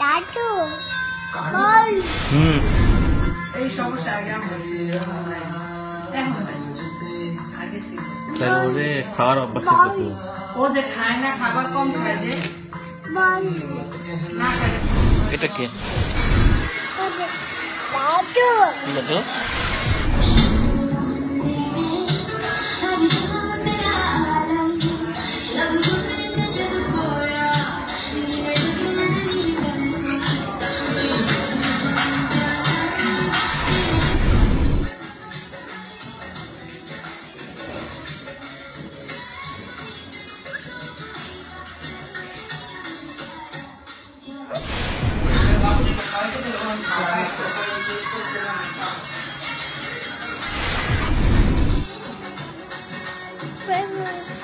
দাদু বল। হুম। এই সমস্যা আগে। তাহলে খাওয়ার অভ্যাস কত ও যে খায় না খাবার কম খায় যে। এটা কে? দাদু। দাদু? 好运迎